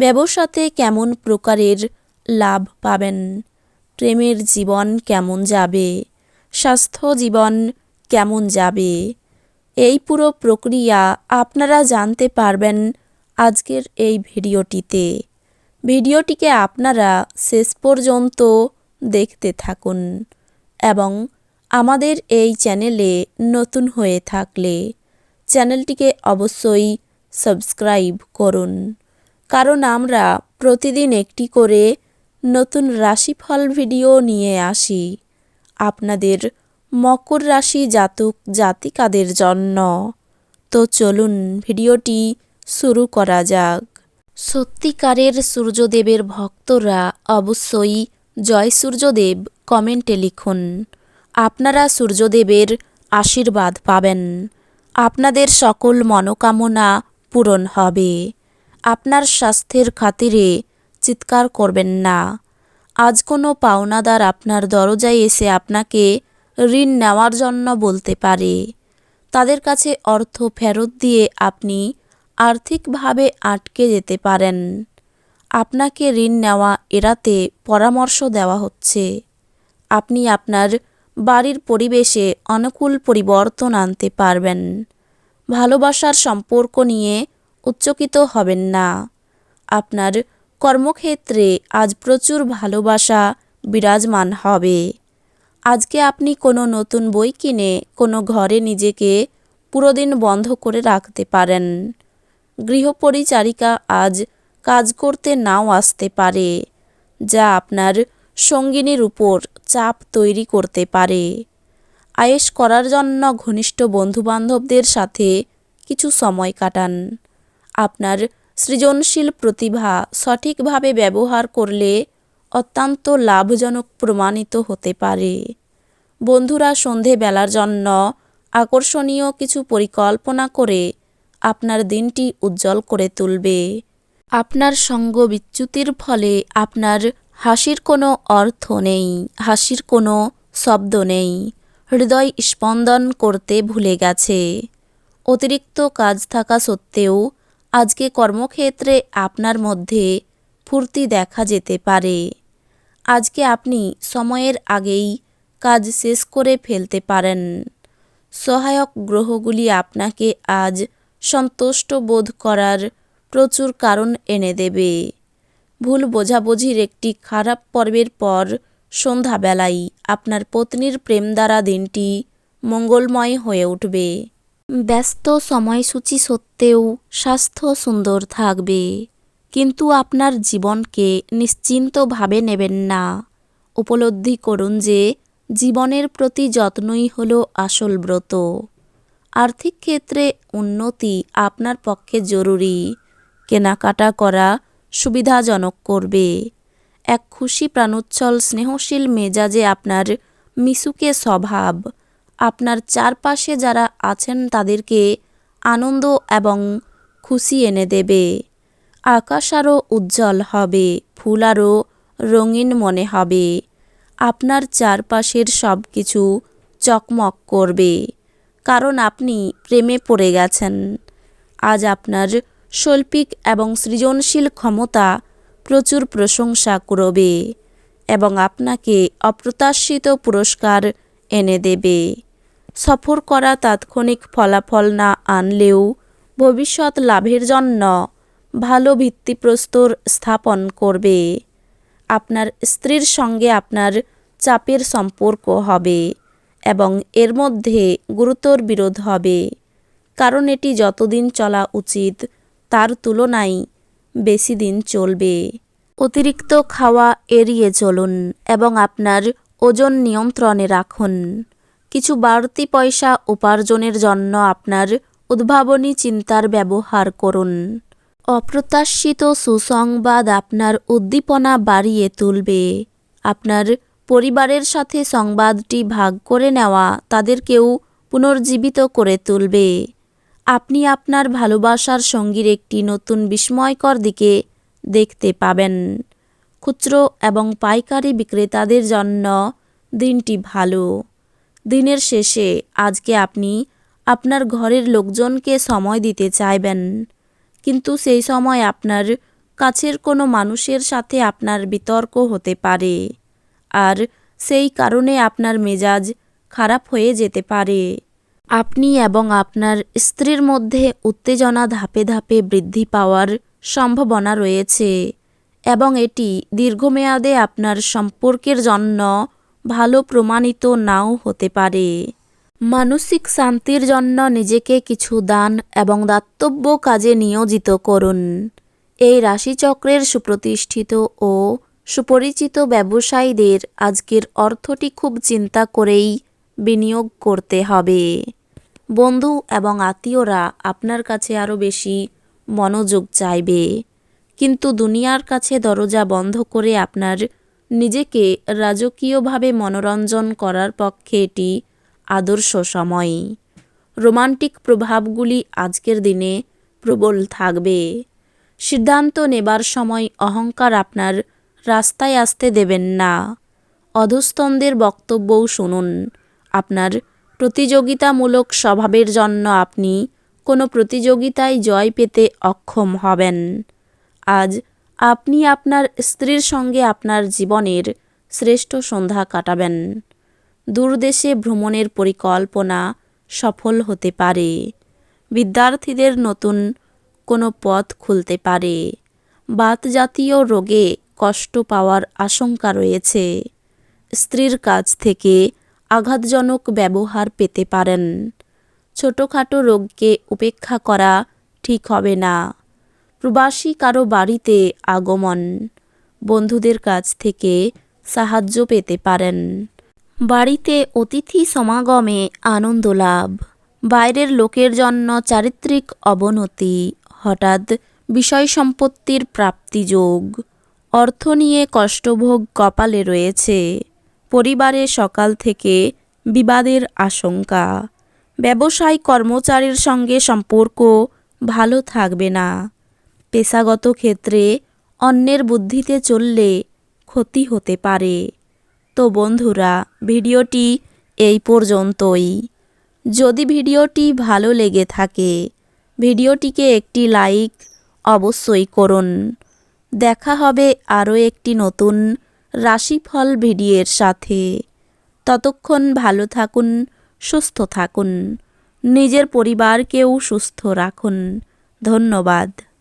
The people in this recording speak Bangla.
ব্যবসাতে কেমন প্রকারের লাভ পাবেন? প্রেমের জীবন কেমন যাবে? স্বাস্থ্য জীবন কেমন যাবে? এই পুরো প্রক্রিয়া আপনারা জানতে পারবেন আজকের এই ভিডিওটিতে। ভিডিওটিকে আপনারা শেষ পর্যন্ত দেখতে থাকুন এবং আমাদের এই চ্যানেলে নতুন হয়ে থাকলে চ্যানেলটিকে অবশ্যই সাবস্ক্রাইব করুন। কারণ আমরা প্রতিদিন একটি করে নতুন রাশিফল ভিডিও নিয়ে আসি। আপনাদের মকর রাশি জাতক জাতিকাদের জন্য। তো চলুন ভিডিওটি শুরু করা যাক। সত্যিকারের সূর্যদেবের ভক্তরা অবশ্যই জয় সূর্যদেব কমেন্টে লিখুন। আপনারা সূর্যদেবের আশীর্বাদ পাবেন। আপনাদের সকল মনোকামনা পূরণ হবে। আপনার স্বাস্থ্যের খাতিরে চিৎকার করবেন না। আজ কোনো পাওনাদার আপনার দরজায় এসে আপনাকে ঋণ নেওয়ার জন্য বলতে পারে। তাদের কাছে অর্থ ফেরত দিয়ে আপনি আর্থিকভাবে আটকে যেতে পারেন। আপনাকে ঋণ নেওয়া এড়াতে পরামর্শ দেওয়া হচ্ছে। আপনি আপনার বাড়ির পরিবেশে অনুকূল পরিবর্তন আনতে পারবেন। ভালোবাসার সম্পর্ক নিয়ে উচ্চকিত হবেন না। আপনার কর্মক্ষেত্রে আজ প্রচুর ভালোবাসা বিরাজমান হবে। আজকে আপনি কোনো নতুন বই কিনে কোনো ঘরে নিজেকে পুরো দিন বন্ধ করে রাখতে পারেন। গৃহপরিচারিকা আজ কাজ করতে নাও আসতে পারে, যা আপনার সঙ্গিনীর উপর চাপ তৈরি করতে পারে। আয়েস করার জন্য ঘনিষ্ঠ বন্ধুবান্ধবদের সাথে কিছু সময় কাটান। আপনার সৃজনশীল প্রতিভা সঠিকভাবে ব্যবহার করলে অত্যন্ত লাভজনক প্রমাণিত হতে পারে। বন্ধুরা, সন্ধেবেলার জন্য আকর্ষণীয় কিছু পরিকল্পনা করে আপনার দিনটি উজ্জ্বল করে তুলবে। আপনার সঙ্গ বিচ্যুতির ফলে আপনার হাসির কোনো অর্থ নেই, হাসির কোনো শব্দ নেই, হৃদয় স্পন্দন করতে ভুলে গেছে। অতিরিক্ত কাজ থাকা সত্ত্বেও আজকে কর্মক্ষেত্রে আপনার মধ্যে ফুর্তি দেখা যেতে পারে। আজকে আপনি সময়ের আগেই কাজ শেষ করে ফেলতে পারেন। সহায়ক গ্রহগুলি আপনাকে আজ সন্তুষ্ট বোধ করার প্রচুর কারণ এনে দেবে। ভুল বোঝাবুঝির একটি খারাপ পর্বের পর সন্ধ্যাবেলায় আপনার পত্নীর প্রেম দ্বারা দিনটি মঙ্গলময় হয়ে উঠবে। ব্যস্ত সময়সূচি সত্ত্বেও স্বাস্থ্য সুন্দর থাকবে। কিন্তু আপনার জীবনকে নিশ্চিন্তভাবে নেবেন না। উপলব্ধি করুন যে জীবনের প্রতি যত্নই হলো আসল ব্রত। আর্থিক ক্ষেত্রে উন্নতি আপনার পক্ষে জরুরি। কেনাকাটা করা সুবিধাজনক করবে। এক খুশি প্রাণোচ্ছল, স্নেহশীল মেজাজে আপনার মিশুকে স্বভাব আপনার চারপাশে যারা আছেন তাদেরকে আনন্দ এবং খুশি এনে দেবে। আকাশ আরও উজ্জ্বল হবে, ফুল আরও রঙিন মনে হবে। আপনার চারপাশের সব কিছু চকমক করবে, কারণ আপনি প্রেমে পড়ে গেছেন। আজ আপনার শৈল্পিক এবং সৃজনশীল ক্ষমতা প্রচুর প্রশংসা করবে এবং আপনাকে অপ্রত্যাশিত পুরস্কার এনে দেবে। সফর করা তাৎক্ষণিক ফলাফল না আনলেও ভবিষ্যৎ লাভের জন্য ভালো ভিত্তিপ্রস্তর স্থাপন করবে। আপনার স্ত্রীর সঙ্গে আপনার চাপের সম্পর্ক হবে এবং এর মধ্যে গুরুতর বিরোধ হবে। কারণ এটি যতদিন চলা উচিত, তার তুলনায় বেশি দিন চলবে। অতিরিক্ত খাওয়া এড়িয়ে চলুন এবং আপনার ওজন নিয়ন্ত্রণে রাখুন। কিছু বাড়তি পয়সা উপার্জনের জন্য আপনার উদ্ভাবনী চিন্তার ব্যবহার করুন। অপ্রত্যাশিত সুসংবাদ আপনার উদ্দীপনা বাড়িয়ে তুলবে। আপনার পরিবারের সাথে সংবাদটি ভাগ করে নেওয়া তাদেরকেও পুনর্জীবিত করে তুলবে। আপনি আপনার ভালোবাসার সঙ্গীর একটি নতুন বিস্ময়কর দিকে দেখতে পাবেন। খুচরো এবং পাইকারি বিক্রেতাদের জন্য দিনটি ভালো। দিনের শেষে আজকে আপনি আপনার ঘরের লোকজনকে সময় দিতে চাইবেন। কিন্তু সেই সময় আপনার কাছের কোনো মানুষের সাথে আপনার বিতর্ক হতে পারে আর সেই কারণে আপনার মেজাজ খারাপ হয়ে যেতে পারে। আপনি এবং আপনার স্ত্রীর মধ্যে উত্তেজনা ধাপে ধাপে বৃদ্ধি পাওয়ার সম্ভাবনা রয়েছে এবং এটি দীর্ঘমেয়াদে আপনার সম্পর্কের জন্য ভালো প্রমাণিত নাও হতে পারে। মানসিক শান্তির জন্য নিজেকে কিছু দান এবং দাতব্য কাজে নিয়োজিত করুন। এই রাশিচক্রের সুপ্রতিষ্ঠিত ও সুপরিচিত ব্যবসায়ীদের আজকের অর্থটি খুব চিন্তা করেই বিনিয়োগ করতে হবে। বন্ধু এবং আত্মীয়রা আপনার কাছে আরও বেশি মনোযোগ চাইবে। কিন্তু দুনিয়ার কাছে দরজা বন্ধ করে আপনার নিজেকে রাজকীয়ভাবে মনোরঞ্জন করার পক্ষে এটি আদর্শ সময়। রোমান্টিক প্রভাবগুলি আজকের দিনে প্রবল থাকবে। সিদ্ধান্ত নেবার সময় অহংকার আপনার রাস্তায় আসতে দেবেন না। অধস্তনদের বক্তব্যও শুনুন। আপনার প্রতিযোগিতামূলক স্বভাবের জন্য আপনি কোনো প্রতিযোগিতায় জয় পেতে অক্ষম হবেন। আজ আপনি আপনার স্ত্রীর সঙ্গে আপনার জীবনের শ্রেষ্ঠ সন্ধ্যা কাটাবেন। দূরদেশে ভ্রমণের পরিকল্পনা সফল হতে পারে। বিদ্যার্থীদের নতুন কোনো পথ খুলতে পারে। বাত জাতীয় রোগে কষ্ট পাওয়ার আশঙ্কা রয়েছে। স্ত্রীর কাছ থেকে আঘাতজনক ব্যবহার পেতে পারেন। ছোটোখাটো রোগকে উপেক্ষা করা ঠিক হবে না। প্রবাসী কারও বাড়িতে আগমন, বন্ধুদের কাছ থেকে সাহায্য পেতে পারেন। বাড়িতে অতিথি সমাগমে আনন্দ লাভ। বাইরের লোকের জন্য চারিত্রিক অবনতি, হঠাৎ বিষয় সম্পত্তির প্রাপ্তিযোগ অর্থ নিয়ে কষ্টভোগ কপালে রয়েছে। পরিবারে সকাল থেকে বিবাদের আশঙ্কা। ব্যবসায় কর্মচারীর সঙ্গে সম্পর্ক ভালো থাকবে না। পেশাগত ক্ষেত্রে অন্যের বুদ্ধিতে চললে ক্ষতি হতে পারে। তো বন্ধুরা, ভিডিওটি এই পর্যন্তই। যদি ভিডিওটি ভালো লেগে থাকে, ভিডিওটিকে একটি লাইক অবশ্যই করুন। দেখা হবে আরও একটি নতুন রাশিফল ভিডিওর সাথে। ততক্ষণ ভালো থাকুন, সুস্থ থাকুন। নিজের পরিবারকেও সুস্থ রাখুন। ধন্যবাদ।